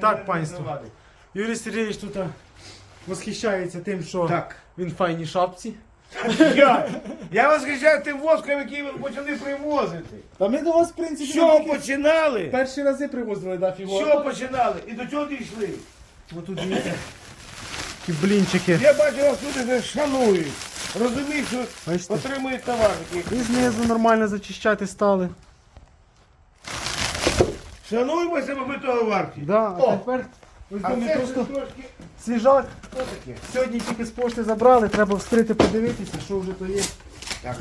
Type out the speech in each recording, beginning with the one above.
Так, панство. Юрій Сергійович тут восхищається тим, що Так. він в файній шапці. Я, я восхищаю тим воском, який ви почали привозити. Та ми до вас, в принципі, З чого тільки починали? перші рази привозили да, З фігуру. чого починали? І до чого дійшли? Ось тут дивіться. Такі блінчики. Я бачу, вас люди вже шанують. Розуміють, що Бачите? отримують товар. який. І знизу нормально зачищати стали. Шануймося, бо ми того варті. Да, а О! тепер ось А до мене це просто просто... трошки... свіжак. Що таке? Сьогодні тільки з пошти забрали, треба вскрити, подивитися, що вже то є. Так.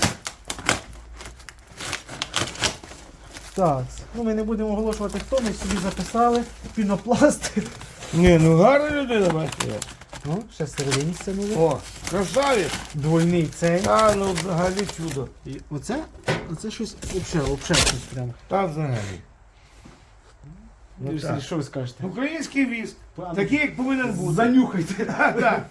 Так, ну ми не будемо оголошувати хто, ми собі записали. Пінопласт. Ні, ну гарна людина, бачите. Ну, ще всередині стягнули. О, красавець. Двойний цей. А, ну взагалі чудо. І оце? Оце щось взагалі, взагалі щось прямо. Там взагалі. Ну, Юрій так. Що ви скажете? Український віск. Пане, Такий, як повинен бути. Занюхайте. Так, так.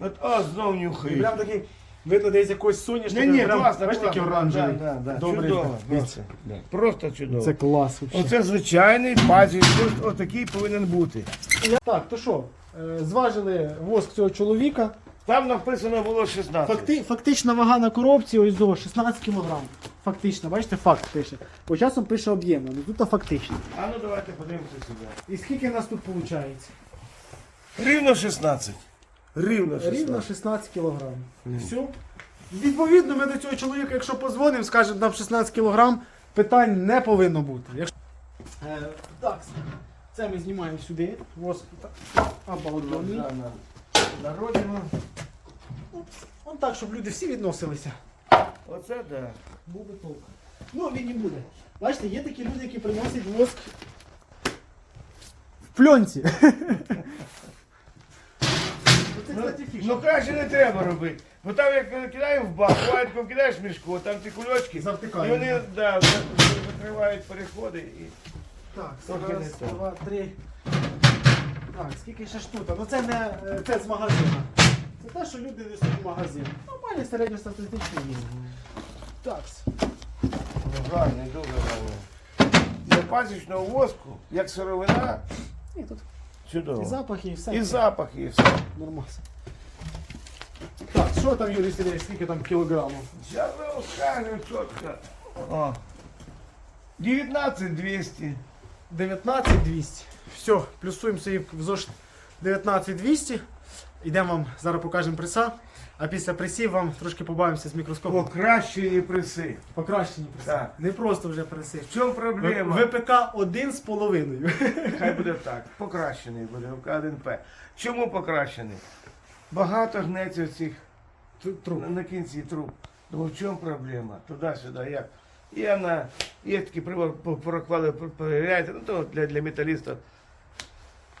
От, о, знов І. Прям такий, видно, десь якось соняшника. Ні, ні, прям, класно, Бачите, такий класно. оранжевий. Да, да, да. Добрий. Чудово. Дивіться. Просто, чудово. Це клас взагалі. Оце звичайний базі, ось отакий повинен бути. Так, то що, е, зважили воск цього чоловіка. Там написано було 16. Факти, фактична вага на коробці ось до 16 кг. Фактично, бачите, факт пише. По часом пише об'ємно, ну тут фактично. А ну давайте подивимося сюди. І скільки нас тут виходить? Рівно 16. Рівно 16. Рівно 16 кг. Все. Відповідно, ми до цього чоловіка, якщо позвонимо, скажемо, нам 16 кг, питань не повинно бути. Якщо... Е, так, це ми знімаємо сюди. Воск. Обалденний. На, родину. Он так, щоб люди всі відносилися. Оце да. Був би толк. Ну, він і буде. Бачите, є такі люди, які приносять воск в пленці. Ну, ну краще не треба робити. Бо там як кидаємо в бак, буває, коли кидаєш в мішку, там ті кульочки, і Завтикають, вони да, закривають переходи. І... Так, Трохи раз, так. два, три. Так, скільки ще ж тут? Ну це не це з магазину. Це те, що люди несуть в магазин. Нормальний середньостатистичний рівень. Так. Ну, гарний, дуже гарний. Для пасічного воску, як сировина, І тут чудово. і запахи, і все. І запах, і все. Нормально. Так, що там, Юрій Сергійович, скільки там кілограмів? Зараз ми скажемо чітко. О. 19 200. 19 200. Все, плюсуємо собі в зошит 19 200. Йдемо вам, зараз покажемо преса. А після пресів вам трошки побавимося з мікроскопом. Покращені преси. Покращені преси. Так. Не просто вже преси. В чому проблема? ВПК один з половиною. Хай буде так. Покращений буде ВК-1П. Чому покращений? Багато гнеться цих Труб. на, на кінці труб. Думаю, в чому проблема? Туди-сюди, як? Є на є такі проквали перевіряєте, ну то для, для металістів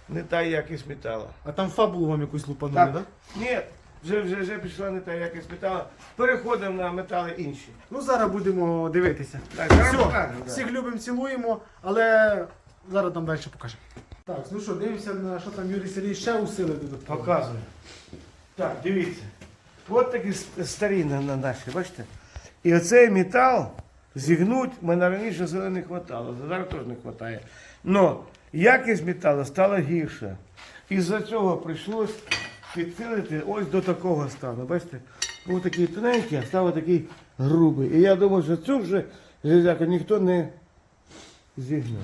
не та якість металу. А там фабулу вам якусь лупанули, Так. так? Ні, вже, вже, вже пішла не та якість металу. Переходимо на метали інші. Ну зараз будемо дивитися. Так, зараз Все, покажемо, да. всіх любимо, цілуємо, але зараз там далі покажемо. Так, ну що, дивимося на що там Юрій Сергій ще усилив додатково. Показую. Так, дивіться. От такі старі на, на наші, бачите? І оцей метал зігнуть мене раніше сили не хватало, зараз теж не вистачає. Но якість металу стала гірша. Із-за цього прийшлось підсилити ось до такого стану. Бачите? Був такий тоненький, а став такий грубий. І я думаю, що цю вже железяку ніхто не зігнув.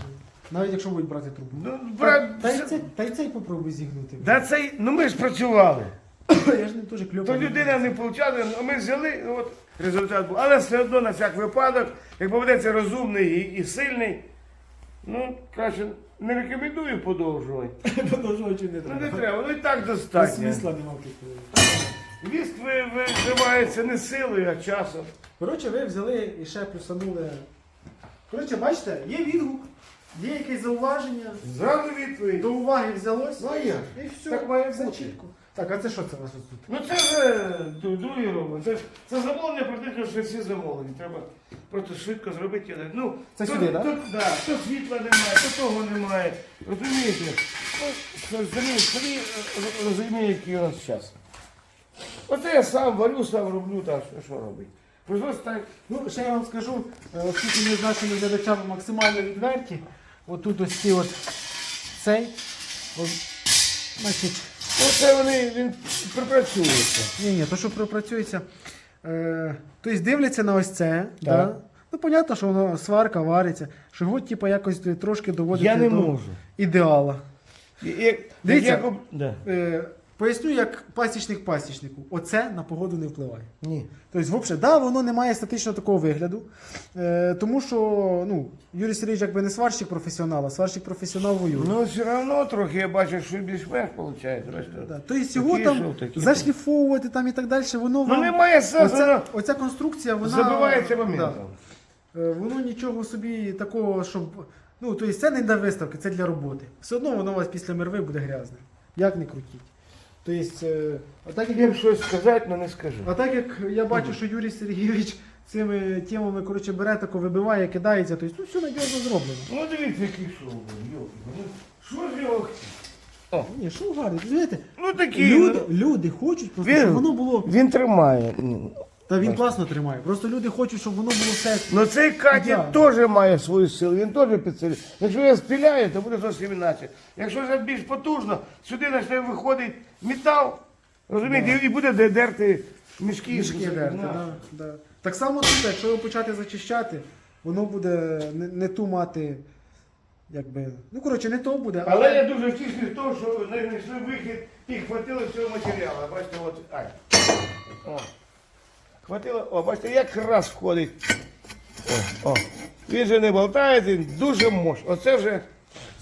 Навіть якщо будуть брати трубу. Ну, брат, та, й цей, та й цей попробуй зігнути. да цей, ну ми ж працювали. Я ж не дуже кльово. То людина не получала, а ми взяли, от результат був. Але все одно на всяк випадок, як поведеться розумний і, і сильний, ну, краще не рекомендую подовжувати. Продовжувати не Ну не треба. треба, ну і так Та достатньо. Смисла нема такого. Віск ви- виживається не силою, а часом. Коротше, ви взяли і ще плюсанули. Коротше, бачите, є відгук, є якесь зауваження, Зразу відповідь. до уваги взялось. Ну, а як? І все, Так має все бути. чітко. Так, а це що це у вас тут? Ну це вже другий робить. Це, це замовлення практично що всі замовлені. Треба просто швидко зробити. Ну, Це тут, сюди, так? Тут, да, то світла немає, то того немає. Розумієте? Ну, що Самі, самі е, розуміє, який у нас час. Оце я сам варю, сам роблю, так що, що робити. Так. Ну, ще я вам скажу, е, оскільки ми з нашими глядачами максимально відверті, отут ось ці от цей. Ось, значить, Оце вони він припрацюється. ні, ні, то що пропрацюється. Е, тобто дивляться на ось це. Так. Да? Ну, понятно, що воно сварка вариться, що його типу, якось трошки доводити Я не до можу. ідеала. Як, Дивіться. як, об- да. Е, поясню, як пасічник пасічнику. Оце на погоду не впливає. Ні. Тобто, взагалі, да, воно не має статично такого вигляду. Е, тому що ну, Юрій Сергійович якби не сварщик професіонал, а сварщик професіонал воює. Ну, все одно трохи я бачу, що більш-менш виходить. Да. Тобто його Такі, там такі, зашліфовувати там і так далі, воно Ну вам... немає сенсу. оця, оця конструкція, вона... Забивається Да. Е, Воно нічого собі такого, щоб. Ну, тобто це не для виставки, це для роботи. Все одно воно у вас після мерви буде грязне. Як не крутіть. Тобто, а так як, Хотів щось сказати, але не скажу. а так як я бачу, що Юрій Сергійович цими темами коротше, бере тако, вибиває, кидається, тобто ну, все надійно зроблено. Ну дивіться, який шоу. йолки. Ну, Що ж його? Ні, що гарно, розумієте? ну такі. Люди, ну, люди хочуть, просто, Він- щоб воно було. Він тримає. Та він класно тримає. Просто люди хочуть, щоб воно було все. Ну цей Катя теж має свою силу, він теж підсилює. Якщо я спіляю, то буде зовсім інакше. Якщо це більш потужно, сюди почне виходить метал, розумієте, і буде де- дерти мішки. Мішки дерти, да, да. Так само тут, якщо його почати зачищати, воно буде не, не ту мати, якби. Ну, коротше, не то буде, але. Але я дуже втішний з того, що знайшли вихід і хватило цього матеріалу. Бачите, от. Ай. О. Хватило, о, бачите, як раз входить. О, о. Він же не болтається, він дуже мощ. Оце вже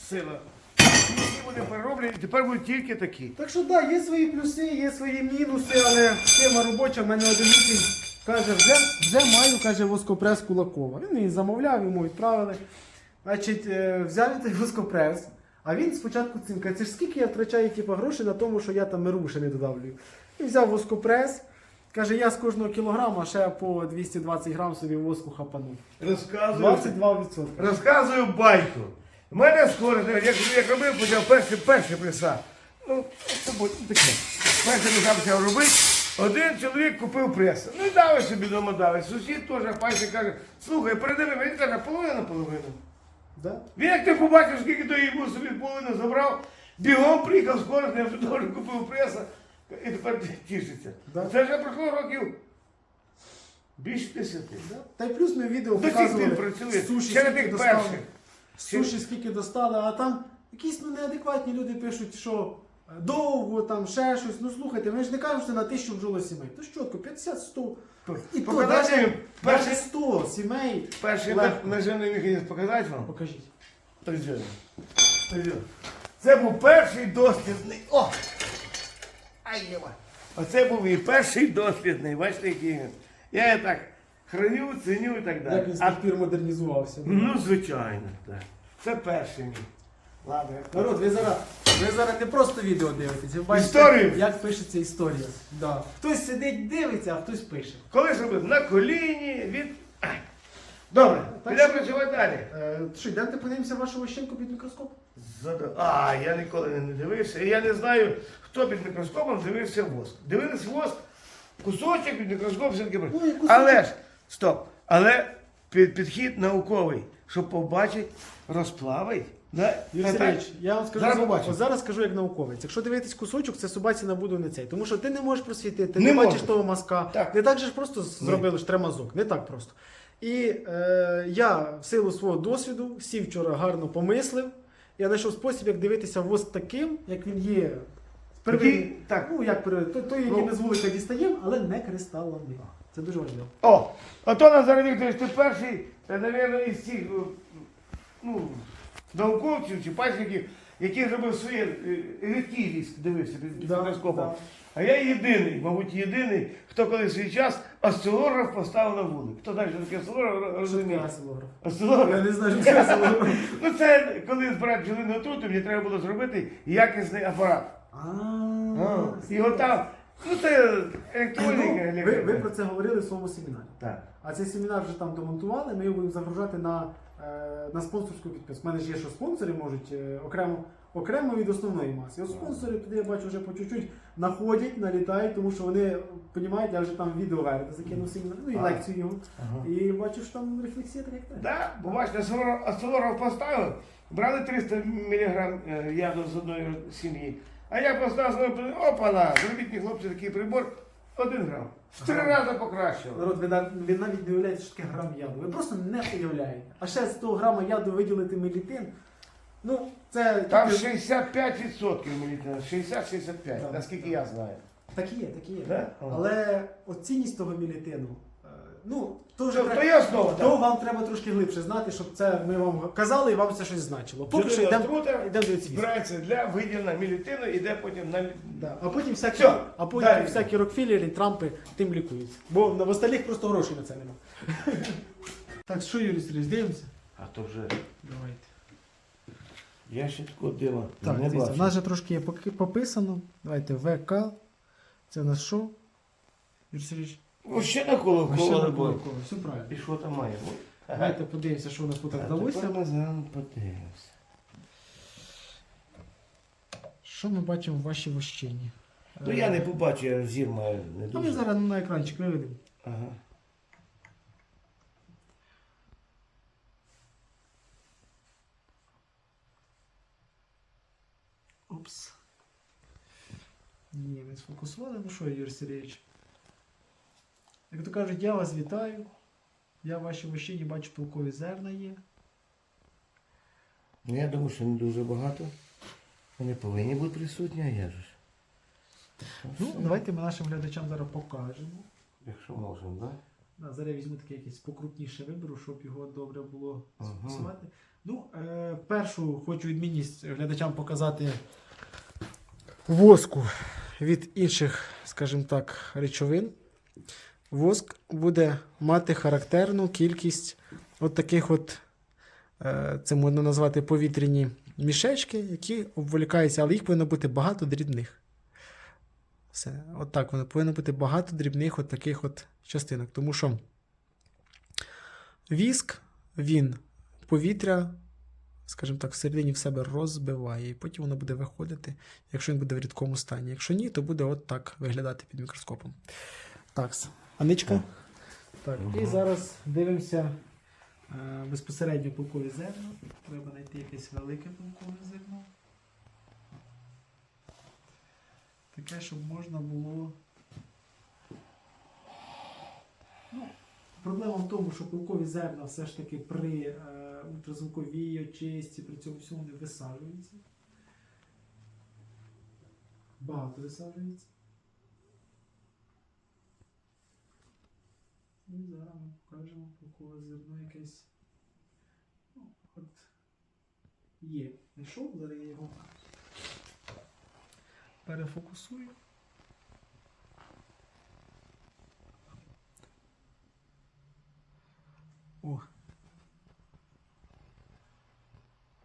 сила. І вони перероблені, тепер будуть тільки такі. Так що так, да, є свої плюси, є свої мінуси, але тема робоча, в мене один учень каже, вже, вже маю, каже, воскопрес Кулакова. Він її замовляв, йому відправили. Значить, е, взяв той воскопрес, а він спочатку цінка, це ж скільки я втрачаю типу, грошей на тому, що я там миру не додавлюю. Він взяв воскопрес, каже, я з кожного кілограма ще по 220 грам собі воску хапанув. Розказую. 22%. Розказую байку. У мене скоро, як, як робив, почав перший, перший преса. Ну, це буде таке. Перший преса почав робити. Один чоловік купив прес. Ну і дали собі дома дали. Сусід теж пальці каже, слухай, передави, він каже, половина на половину. Да? Він як ти побачив, скільки то йому собі половину забрав, бігом приїхав скоро, я вже теж купив преса і тепер тішиться. Да. Це вже пройшло років більше десяти. Да? Та й плюс ми відео До сих показували пір працює. суші, не скільки достали. перших. Суші скільки достали, а там якісь ну, неадекватні люди пишуть, що е, довго, там ще щось. Ну слухайте, ви ж не кажете на тисячу бджолосімей. То ж чітко, 50-100. І то Показати навіть, їм перший- 100 сімей. Перший легко. наживний механізм показати вам? Покажіть. Ось він. Ось він. Це був перший дослідний. О! Оце був і перший дослідний. Бачите, який він. Я його так храню, ценю і так далі. Як він з тих пір модернізувався. ну, звичайно, так. Це перший мій. Ладно, я Народ, ви зараз, ви зараз не просто відео дивитесь, ви бачите, Історію. як пишеться історія. Да. Хтось сидить, дивиться, а хтось пише. Коли зробив на коліні, від. Добре, Так підемо що- працювати далі. Е, що, йдемте подивимося вашу вощенку під мікроскоп? А, я ніколи не дивився. І я не знаю, хто під мікроскопом дивився воск. Дивились воск, кусочок під мікроскопом все-таки. кусочок. Але ж, стоп, але під, підхід науковий, щоб побачити, розплавить. Да? Юрій Сергійович, я вам скажу, Зараз за- побачимо. зараз скажу як науковець. Якщо дивитись кусочок, це собаці на буду не цей. Тому що ти не можеш просвітити, не, Не бачиш того мазка. Так. Не так же ж просто зробили штремазок, не так просто. І е, я в силу свого досвіду сів вчора гарно помислив. Я знайшов спосіб, як дивитися воз таким, як він є. Такий, так. Ну, як при- той, той, який Ну. ми з вулика дістаємо, але не кристалами. Це дуже важливо. О, ото Назар Вікторович, ти перший, та, мабуть, із цих е, ну, науковців чи пасіків, який зробив своє е, рідкий віск, дивився під Да, мікроскопом. да. А я єдиний, мабуть, єдиний, хто коли свій час осцилограф поставив на вулик. Хто знає, що таке осцилограф, розуміє. осцилограф? Я не знаю, що це осцилограф. Ну це коли збирати бджолину отруту, мені треба було зробити якісний апарат. А, І отам, ну це електроніка. Ну, ви, ви про це говорили в своєму семінарі. Так. А цей семінар вже там домонтували, ми його будемо загружати на, на спонсорську підписку. У мене ж є, що спонсори можуть е, окремо, окремо від основної маси. От спонсори туди я бачу вже по чуть-чуть находять, налітають, тому що вони розуміють, я вже там відео верти закинув семінар, ну і Ага. лекцію його. Ага. І бачу, що там рефлексія така як так. Да, бо бачите, осцилограф- осцилограф поставив, Брали 300 мг яду з одної сім'ї. А я поставив, опана, зробіть мені хлопці такий прибор, один грам. В три рази покращило. Народ, ви, нав- ви навіть не уявляєте, що таке грам яду. Ви просто не уявляєте. А ще з того грама яду виділити мелітин. Ну, це Там тільки- 65% мілітина, 60-65, Так. наскільки я знаю. Так і є, так і є. Да? Але оцінність того мілітину, ну, то вже То- тре- то основа, то так. вам треба трошки глибше знати, щоб це ми вам казали і вам це щось значило. Поки що Чотири йдемо отрута йдемо до оцінки. збирається для виділення мілітину, іде потім на Да. А потім всякі, Всьо, а потім далі. всякі Рокфеллери, Трампи тим лікуються. Бо на в остальних просто грошей на це нема. так, що, Юрій Сергійович, дивимося? А то вже Давайте. я ще такого дива Так, не дивіться, бачу. у нас же трошки є поки- пописано. Давайте ВК. Це у нас що? Юрій Сергійович? Ну, ще на коло А ще коло на не було. коло, Все правильно. І що там має бути? Давайте подивимося, що у нас тут А вдалося. тепер ми зараз подивимося. Що ми бачимо в вашій вощині? Ну я не побачу, я зір маю не Ну, ми дуже. зараз на екранчик виведемо. Ага. Опс. Ні, не сфокусували. Ну що, Юрій Сергійович? Як то кажуть, я вас вітаю. Я в вашій вощині бачу пилкові зерна є. Ну я думаю, що не дуже багато. Вони повинні бути присутні, а я ж. Ну, давайте ми нашим глядачам зараз покажемо. Якщо можемо, так? Да, зараз я візьму таке якесь покрупніше виберу, щоб його добре було Ага. сфокусувати. Ну, е, першу хочу відмінність глядачам показати воску від інших, скажімо так, речовин. Воск буде мати характерну кількість от таких от, е, це можна назвати повітряні мішечки, які обволікаються, але їх повинно бути багато дрібних. Все, от так воно повинно бути багато дрібних от таких от частинок. Тому що віск, він повітря, скажімо так, всередині в себе розбиває, і потім воно буде виходити, якщо він буде в рідкому стані. Якщо ні, то буде от так виглядати під мікроскопом. Так, Аничка. Так, і зараз дивимося е, безпосередньо пилкові зерна. Треба знайти якесь велике пилкове зерно. Таке, щоб можна було. Ну, проблема в тому, що пилкові зерна все ж таки при е, ультразвуковій очистці, при цьому всьому не висаджуються. Багато висаджується. І зараз ми покажемо пилкове зерно якесь. Ну, от є. Знайшов, зараз я його перефокусую. О.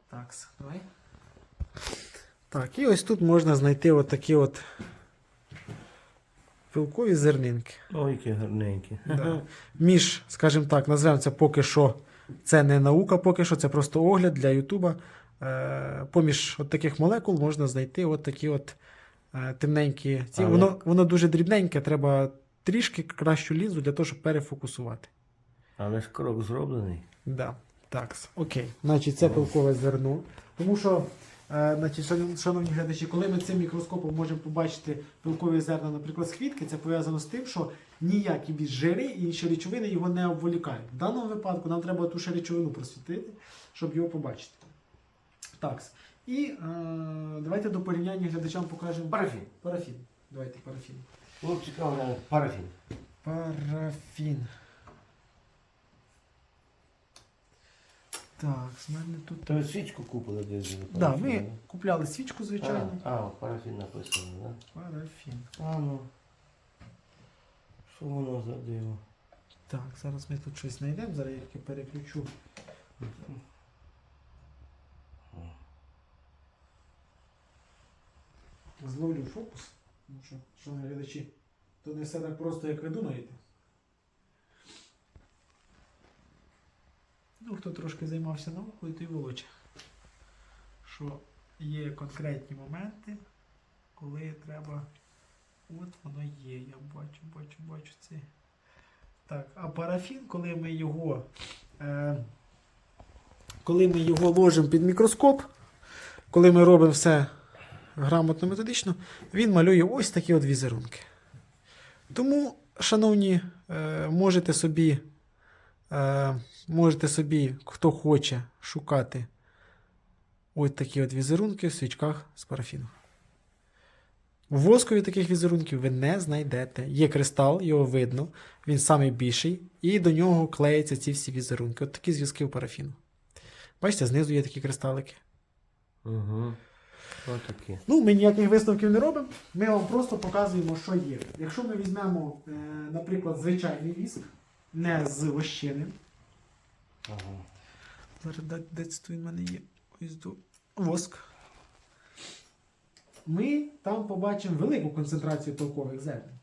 Так, давай. Так, і ось тут можна знайти от такі от пилкові зернинки. Ой, які гарненькі. Да. Між, скажімо так, назвемо це поки що. Це не наука, поки що, це просто огляд для Ютуба. Е, поміж от таких молекул можна знайти от такі от е, темненькі. Ці. Воно, воно дуже дрібненьке, треба трішки кращу лінзу для того, щоб перефокусувати. Але ж крок зроблений. Да. Так, окей. Значить, це пилкове зерно. Тому що, значить, шановні глядачі, коли ми цим мікроскопом можемо побачити пилкові зерна, наприклад, з квітки, це пов'язано з тим, що ніякі більш жири і інші речовини його не обволікають. В даному випадку нам треба ту ще речовину просвітити, щоб його побачити. Так. І е, давайте до порівняння глядачам покажемо Парафін. парафін. Давайте парафін. Хлопці кажуть, парафін. Парафін. Так, з мене тут. То ви свічку купили десь? за Да, ми купляли свічку, звичайно. А, а, парафін написано, так? Парафін. Да? А ну. Що воно за диво? Так, зараз ми тут щось знайдемо, зараз я тільки переключу. Зловлю фокус. Тому що, шановні глядачі, то не все так просто, як ви думаєте. Ну, хто трошки займався наукою, той волоче. Що є конкретні моменти, коли треба. От воно є, я бачу, бачу, бачу це. Так, а парафін, коли ми його. Е, коли ми його ложимо під мікроскоп, коли ми робимо все грамотно методично, він малює ось такі от візерунки. Тому, шановні, е, можете собі, можете собі, хто хоче, шукати ось такі от візерунки в свічках з парафіну. В воскові таких візерунків ви не знайдете. Є кристал, його видно, він самий більший, і до нього клеяться ці всі візерунки. От такі зв'язки в парафіну. Бачите, знизу є такі кристалики. Угу. Отакі. Ну, ми ніяких висновків не робимо. Ми вам просто показуємо, що є. Якщо ми візьмемо, е, наприклад, звичайний віск, не з вощиним. Ага. Зараз де, це тут в мене є? Ось до воск. Ми там побачимо велику концентрацію толкових зерен.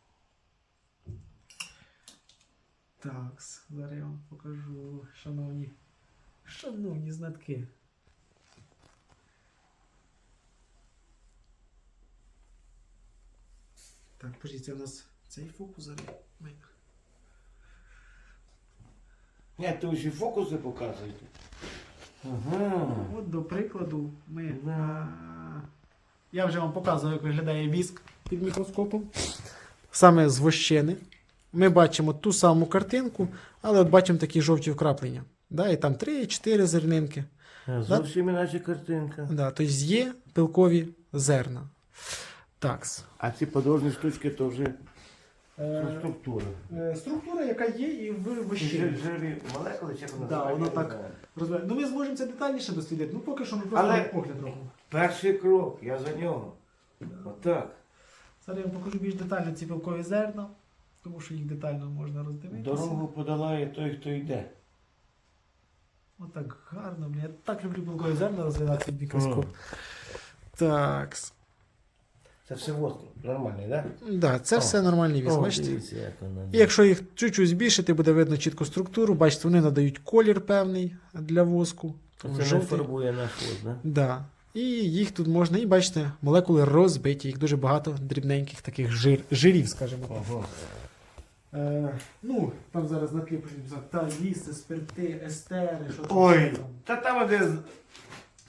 Так, зараз я вам покажу, шановні. Шановні знатки. Так, подивіться, у нас цей фокус зараз. Ні, то ви ще фокуси показуєте. Ага. От, до прикладу, ми. Да. Я вже вам показував, як виглядає віск під мікроскопом. Саме з вощини. Ми бачимо ту саму картинку, але от бачимо такі жовті вкраплення. Да, і там 3-4 зернинки. Зовсім іначе картинка. Да, тобто є пилкові зерна. Такс. А ці подовжні штучки то вже Е, структура. е, структура, яка є і в вощині. Жир- Жирі молекули, чи як воно Да, називається, воно я не так. знаю. Ну, ми зможемо це детальніше дослідити. Ну, поки що ми просто Але- погляд робимо. Перший крок, я за нього. Отак. Зараз я вам покажу більш детально ці пилкові зерна, тому що їх детально можна роздивитися. Дорогу подолає той, хто йде. Отак гарно, блін. Я так люблю пилкові зерна розглядати під мікроскоп. Так. Це все воск. Нормальний, так? Да, це О. все нормальні віз, бачите? дивіться, як воно. І якщо їх чуть-чуть збільшити, буде видно чітко структуру. Бачите, вони надають колір певний для воску. Це не жовтий. фарбує наш воск, да? Да. І їх тут можна, і бачите, молекули розбиті, їх дуже багато дрібненьких таких жир, жирів, скажімо так. Ого. Е, ну, там зараз на тлі пишуть та ліси, спирти, естери, що там. Ой, там. та там де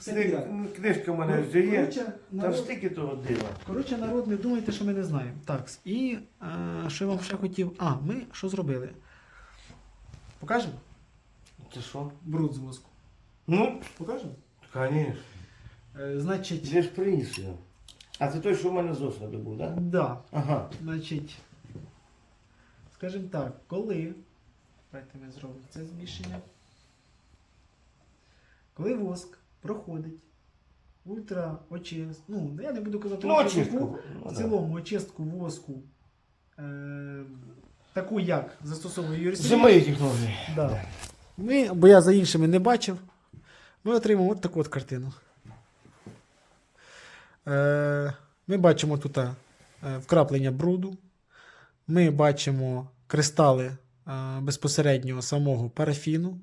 Підряд. книжка в мене вже є. Коротше, Там народ, стільки того дива. коротше, народ, не думайте, що ми не знаємо. Так, і е, що я вам ще хотів. А, ми що зробили? Покажемо? Це що? Бруд з воску. Ну, Покажемо? звісно. Е, значить, Де ж приніс його? А це той, що в мене з осаду був, так? Да? да, Ага. значить, скажімо так, коли. Давайте ми зробимо це зміщення. Коли воск проходить ультра очист, ну, я не буду казати Ну, очистку. Ну, в цілому очистку воску, е, таку як застосовує Це мої технології. Да. Ми, бо я за іншими не бачив. Ми отримаємо от таку от картину. Е, ми бачимо тут е, вкраплення бруду. Ми бачимо кристали е, безпосередньо самого парафіну.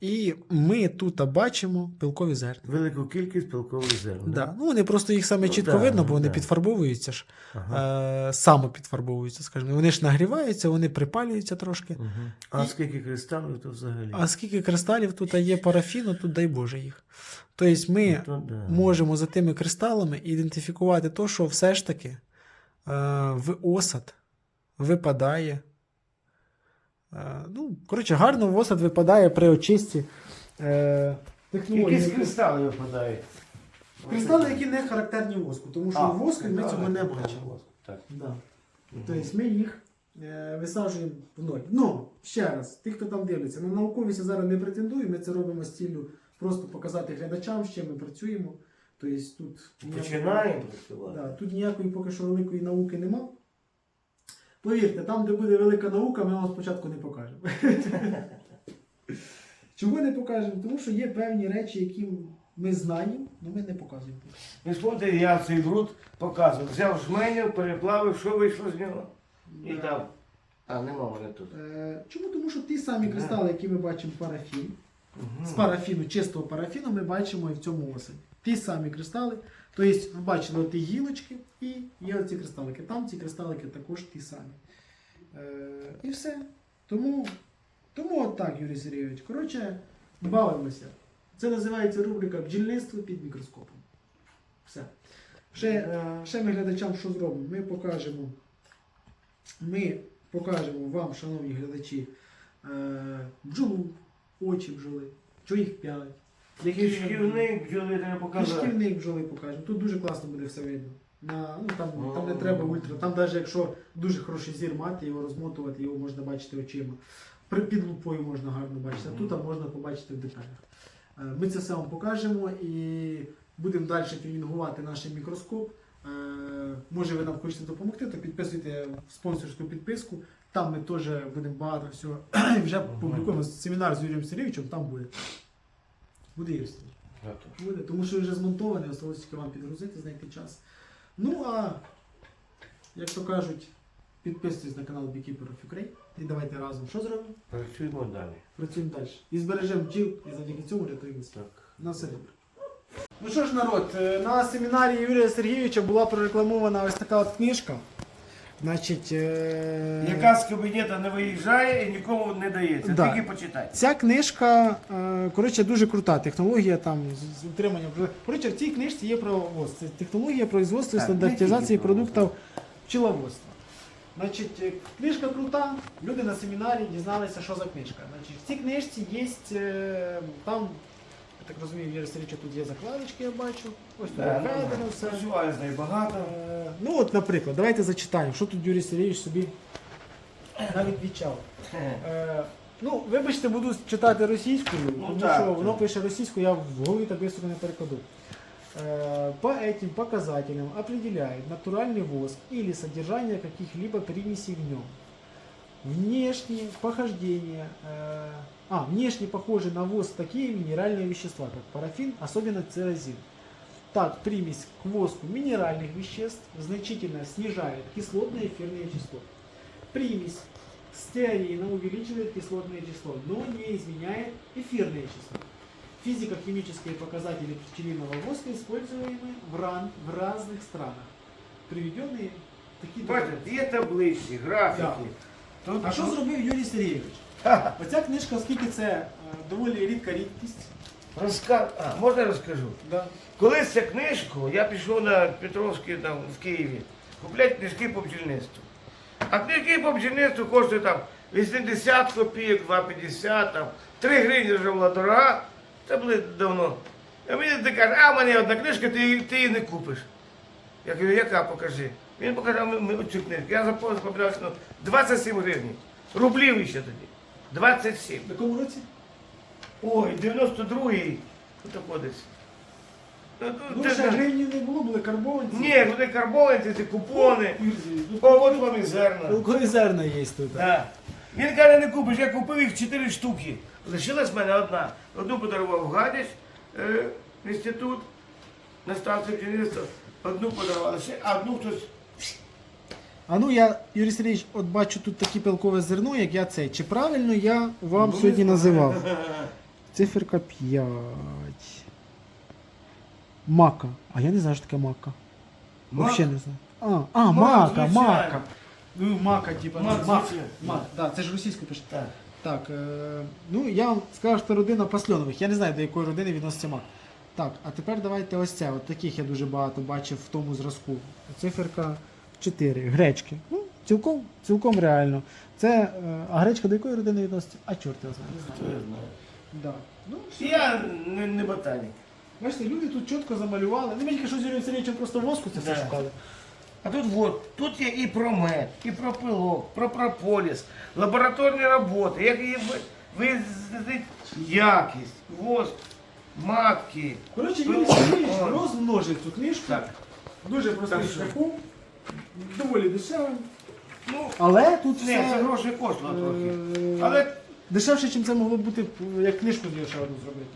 І ми тут бачимо пилкові зерна. Велику кількість пилкових зерн. Да. Ну, вони просто їх саме Ну, чітко да, видно, бо вони да. підфарбовуються ж, Ага. е, самопідфарбовуються, скажімо. Вони ж нагріваються, вони припалюються трошки. Угу. А І- скільки кристалів то взагалі? А скільки кристалів тут є парафіну, тут дай Боже їх. Тобто ми То да. можемо за тими кристалами ідентифікувати то, що все ж таки е, в осад випадає. Е, ну, коротше, гарно в осад випадає при очисті е, технології. Якісь кристали випадають. Кристали, які не характерні воску, тому що А, в воску ми кристали, цього не бачимо. Так. Да. Тобто ми їх е, висаджуємо в ноль. Ну, ще раз, ті, хто там дивиться, на науковість я зараз не претендую, ми це робимо з ціллю просто показати глядачам, з чим ми працюємо. Тобто тут ніякої- Починаємо працювати. Да, тут ніякої поки що великої науки нема. Повірте, там, де буде велика наука, ми вам спочатку не покажемо. Чому не покажемо? Тому що є певні речі, які ми знаємо, але ми не показуємо. Ви спомните, я цей бруд показував. Взяв жменю, переплавив, що вийшло з нього. І Да. там. А, нема мене тут. Е, Чому? Тому що ті самі кристали, які ми бачимо в парафін, Мгм. з парафіну, чистого парафіну, ми бачимо і в цьому осені. Ті самі кристали. Тобто, ви бачили ті гілочки і є оці кристалики. Там ці кристалики також ті самі. Е, і все. Тому, тому от так, Юрій Сергійович. Коротше, бавимося. Це називається рубрика бджільництво під мікроскопом. Все. Ще, ще ми глядачам що зробимо? Ми покажемо, ми покажемо вам, шановні глядачі, е, бджолу, очі бджоли, що їх п'ять. Який Кишківник бджоли треба показати. Кишківник бджоли покажемо. Тут дуже класно буде все видно. На, ну, там, там не треба ультра. Там навіть якщо дуже хороший зір мати, його розмотувати, його можна бачити очима. При під лупою можна гарно бачити, а тут можна побачити в деталях. Е, Ми це все вам покажемо і будемо далі тюнінгувати наш мікроскоп. Е, Може ви нам хочете допомогти, то підписуйте спонсорську підписку. Там ми теж будемо багато всього. Вже публікуємо семінар з Юрієм Сергійовичем, там буде. Буде Юрій Буде, тому що вже змонтований, осталось тільки вам підгрузити, знайти час. Ну а як то кажуть, підписуйтесь на канал Beekeeper of Ukraine і давайте разом що зробимо? Працюємо далі. Працюємо далі. І збережемо бджіл, і завдяки цьому рятуємося. Так. На все добре. Ну що ж, народ, е, на семінарі Юрія Сергійовича була прорекламована ось така от книжка. Значить, е, Яка з кабінета не виїжджає і нікому не дається. Да. Тільки почитай. Ця книжка, е, коротше, дуже крута технологія там з- утриманням. Коротше, в цій книжці є правовоз. Це технологія производства і стандартизації продуктів пчеловодства. Значить, е, книжка крута. Люди на семінарі дізналися, що за книжка. Значить, в цій книжці є е, там, так розумію, Юрій Сергійовича, тут є закладочки, я бачу. Ось тут Да, ну, введено все. Працювали з нею багато. Е, Ну от, наприклад, давайте зачитаємо, що тут Юрій Сергійович собі навіть відчав. Е, ну, вибачте, буду читати російською, Ну, тому так, що воно так. пише російською, я в голові так швидко не перекладу. Э, По этим показателям определяет натуральный воск или содержание каких-либо примесей в нем. Внешне похождение, э, а, внешне похожи на воск такие минеральные вещества, как парафин, особенно церозин. Так, примесь к воску минеральных веществ значительно снижает кислотное и эфирное число. Примесь стеарина увеличивает кислотное число, но не изменяет эфирное число. Физико-химические показатели пчелиного воска используемы в, ран, в разных странах. Приведенные такие Бачите, є таблиці, графіки. Тут А що зробив Юрій Сергійович? Оця книжка, оскільки це е, доволі рідка рідкість. розка... а, можна я розкажу? Да. Колись цю книжку я пішов на Петровський там в Києві купляти книжки по бджільництву. А книжки по бджільництву коштують там 80 копійок, 2,50, там 3 гривні вже була дорога. Це були давно. А мені ти каже, а в мене є одна книжка, ти, ти її не купиш. Я кажу, яка покажи. Він показав мені оцю книжку. Я заповнив, побрався, ну, 27 гривень. Рублів ще тоді. 27. В якому році? Ой, 92-й. Ото десь. Ну, Ну, це- гривні не було, були карбованці. ні, вони карбованці, ці купони. Ну, О, от вам і зерна. Пилкові зерна є тут. Да. Він каже, не купиш, я купив їх 4 штуки. Лишилась в мене одна. Одну подарував Гадяч е, інститут на станції бджільництва. Одну подарували ще, а одну хтось. А ну я, Юрій Сергійович, от бачу тут таке пилкове зерно, як я це. Чи правильно я вам Ну, сьогодні називав? Циферка 5. Мака. А я не знаю, що таке мака. Мак? Взагалі не знаю. А, а Мак, мака, звичайно. мака. Ну, мака, типа, Мак, мак. звичайно. Мак, да, це ж російською пише. Так. Так, е, ну я вам скажу, що родина Пасльонових. Я не знаю, до якої родини відноситься мак. Так, а тепер давайте ось це. От таких я дуже багато бачив в тому зразку. Циферка 4. Гречки. Ну, цілком, цілком реально. Це, е, а гречка до якої родини відноситься? А чорт знає. Не Хто я знаю. Да. Ну. Я не, не ботанік. Бачите, люди тут чітко замалювали. Ну, мені що з Юрієм Сергійовичем просто воску це все Да. шукали. А тут вот, тут є і про мед, і про пилок, про прополіс, лабораторні роботи, як її ви- визначити якість, воск, матки. Коротше, Юрій Сергійович розмножив цю книжку. Так. Дуже простим шляхом, доволі дешевим. Ну, Але тут не, це гроші трохи. е, Але, дешевше, ніж це могло бути, як книжку ще одну зробити.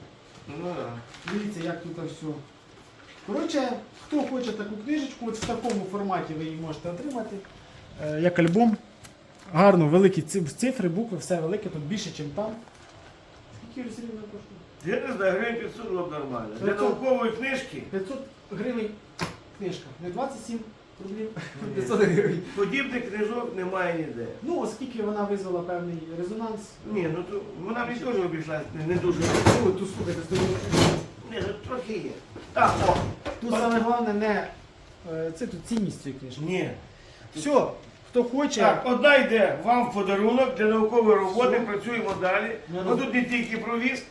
ну, да. Дивіться, як тут все. Коротше, хто хоче таку книжечку, от в такому форматі ви її можете отримати. Е, Як альбом. Гарно, великі ци- цифри, букви, все велике, тут більше, ніж там. Скільки Юрій Сергійович коштує? Я не знаю, гривень 500 було б нормально. Для П'ятсот. наукової книжки 500 гривень книжка. Не 27, Рублів 500 гривень. Подібних книжок немає ніде. Ну, оскільки вона визвала певний резонанс. Ні, ну то вона мені теж обійшлась не, не дуже. Ну, тут слухайте, тут, Ні, ну трохи є. Так, о. тут саме головне не е, це тут цінність цієї книжки. Ні. Все, хто хоче. Так, одна йде вам в подарунок для наукової роботи, працюємо далі. Ну, Ну тут не тільки провіз,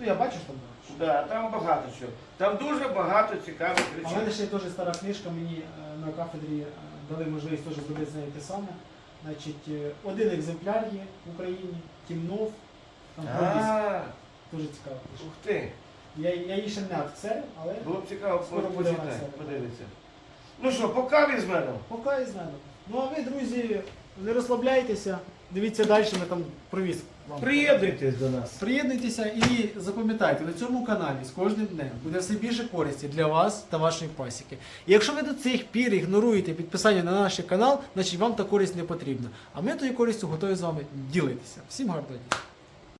Ну, я бачу, що там. Да, там багато чого. Там дуже багато цікавих в речей. ще дуже стара книжка, мені е, на кафедрі е, дали можливість теж зробити з нею те саме. Значить, е, один екземпляр є в Україні, Тімнов, там Продіс. А, Дуже цікава книжка. ух ти. Я, я її ще не акцер, але Було б цікаво Скоро буде весело. подивитися. Ну що, по каві з мене? поки і знаю. Ну а ви, друзі, не розслабляйтеся, дивіться далі, ми там провіз вам. Приєднуйтесь до нас. Приєднуйтеся і запам'ятайте, на цьому каналі з кожним днем буде все більше користі для вас та вашої пасіки. І якщо ви до цих пір ігноруєте підписання на наш канал, значить вам та користь не потрібна. А ми тою користю готові з вами ділитися. Всім гарного дня!